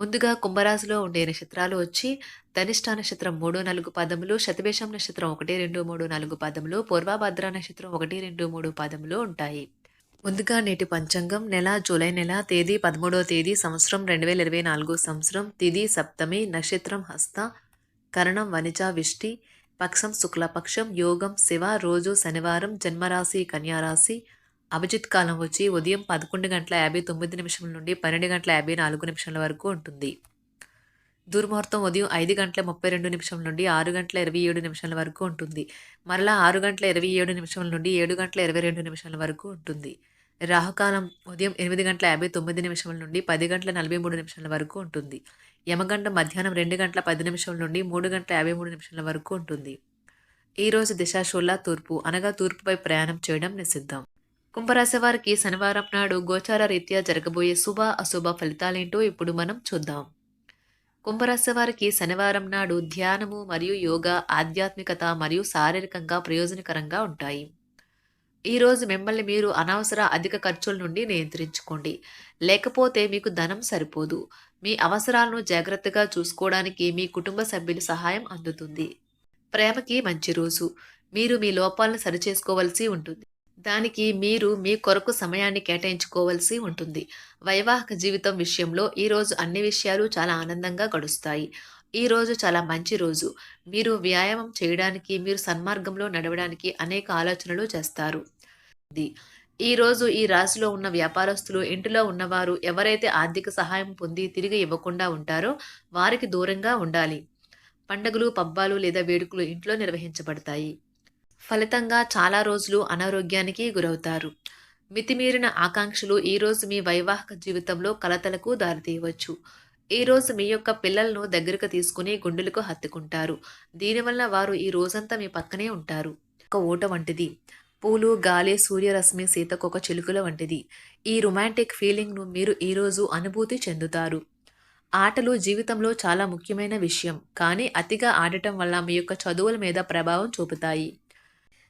ముందుగా కుంభరాశిలో ఉండే నక్షత్రాలు వచ్చి ధనిష్ట నక్షత్రం మూడు నాలుగు పదములు శతవేషం నక్షత్రం ఒకటి రెండు మూడు నాలుగు పదములు పూర్వభద్ర నక్షత్రం ఒకటి రెండు మూడు పదములు ఉంటాయి. ముందుగా నేటి పంచాంగం నెల జూలై నెల తేదీ పదమూడవ తేదీ సంవత్సరం రెండు వేల ఇరవై నాలుగు సంవత్సరం తిది సప్తమి నక్షత్రం హస్త కరణం వనిజ విష్టి పక్షం శుక్లపక్షం యోగం శివ రోజు శనివారం జన్మరాశి కన్యారాశి అభిజిత్ కాలం వచ్చి ఉదయం పదకొండు గంటల యాభై తొమ్మిది నిమిషం నుండి పన్నెండు గంటల యాభై నాలుగు నిమిషాల వరకు ఉంటుంది. దుర్ముహూర్తం ఉదయం ఐదు గంటల ముప్పై రెండు నిమిషం నుండి ఆరు గంటల ఇరవై ఏడు నిమిషాల వరకు ఉంటుంది. మరలా ఆరు గంటల ఇరవై ఏడు నిమిషాల నుండి ఏడు గంటల ఇరవై రెండు నిమిషాల వరకు ఉంటుంది. రాహుకాలం ఉదయం ఎనిమిది గంటల యాభై తొమ్మిది నిమిషాల నుండి పది గంటల నలభై మూడు నిమిషాల వరకు ఉంటుంది. యమగంట మధ్యాహ్నం రెండు గంటల పది నిమిషాల నుండి మూడు గంటల యాభై మూడు నిమిషాల వరకు ఉంటుంది. ఈరోజు దిశాశూల తూర్పు అనగా తూర్పుపై ప్రయాణం చేయడం నిషిద్ధం. కుంభరాశి వారికి శనివారం నాడు గోచార రీత్యా జరగబోయే శుభ అశుభ ఫలితాలేంటో ఇప్పుడు మనం చూద్దాం. కుంభరాశి వారికి శనివారం నాడు ధ్యానము మరియు యోగా ఆధ్యాత్మికత మరియు శారీరకంగా ప్రయోజనకరంగా ఉంటాయి. ఈరోజు మిమ్మల్ని మీరు అనవసర అధిక ఖర్చుల నుండి నియంత్రించుకోండి. లేకపోతే మీకు ధనం సరిపోదు. మీ అవసరాలను జాగ్రత్తగా చూసుకోవడానికి మీ కుటుంబ సభ్యుల సహాయం అందుతుంది. ప్రేమకి మంచి రోజు. మీరు మీ లోపాలను సరిచేసుకోవలసి ఉంటుంది. దానికి మీరు మీ కొరకు సమయాన్ని కేటాయించుకోవాల్సి ఉంటుంది. వైవాహిక జీవితం విషయంలో ఈరోజు అన్ని విషయాలు చాలా ఆనందంగా గడుస్తాయి. ఈ రోజు చాలా మంచి రోజు. మీరు వ్యాయామం చేయడానికి మీరు సన్మార్గంలో నడవడానికి అనేక ఆలోచనలు చేస్తారు. ఈరోజు ఈ ఈ రాశిలో ఉన్న వ్యాపారస్తులు ఇంటిలో ఉన్నవారు ఎవరైతే ఆర్థిక సహాయం పొంది తిరిగి ఇవ్వకుండా ఉంటారో వారికి దూరంగా ఉండాలి. పండుగలు పబ్బాలు లేదా వేడుకలు ఇంట్లో నిర్వహించబడతాయి. ఫలితంగా చాలా రోజులు అనారోగ్యానికి గురవుతారు. మితిమీరిన ఆకాంక్షలు ఈరోజు మీ వైవాహిక జీవితంలో కలతలకు దారితీయవచ్చు ఈరోజు మీ యొక్క పిల్లలను దగ్గరకు తీసుకుని గుండెలకు హత్తుకుంటారు. దీనివల్ల వారు ఈ రోజంతా మీ పక్కనే ఉంటారు. ఒక ఓట వంటిది. పూలు గాలి సూర్యరశ్మి సీతకొక చిలుకల వంటిది. ఈ రొమాంటిక్ ఫీలింగ్ను మీరు ఈరోజు అనుభూతి చెందుతారు. ఆటలు జీవితంలో చాలా ముఖ్యమైన విషయం. కానీ అతిగా ఆడటం వల్ల మీ యొక్క చదువుల మీద ప్రభావం చూపుతాయి.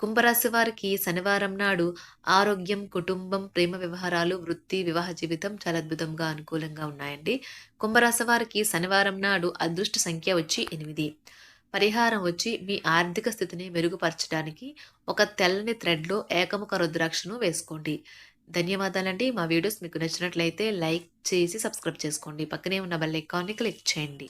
కుంభరాశి వారికి శనివారం నాడు ఆరోగ్యం కుటుంబం ప్రేమ వ్యవహారాలు వృత్తి వివాహ జీవితం చాలా అద్భుతంగా అనుకూలంగా ఉన్నాయండి. కుంభరాశి వారికి శనివారం నాడు అదృష్ట సంఖ్య వచ్చి ఎనిమిది. పరిహారం వచ్చి మీ ఆర్థిక స్థితిని మెరుగుపరచడానికి ఒక తెల్లని థ్రెడ్లో ఏకముఖ రుద్రాక్షను వేసుకోండి. ధన్యవాదాలండి. మా వీడియోస్ మీకు నచ్చినట్లయితే లైక్ చేసి సబ్స్క్రైబ్ చేసుకోండి. పక్కనే ఉన్న బెల్ ఐకాన్ని క్లిక్ చేయండి.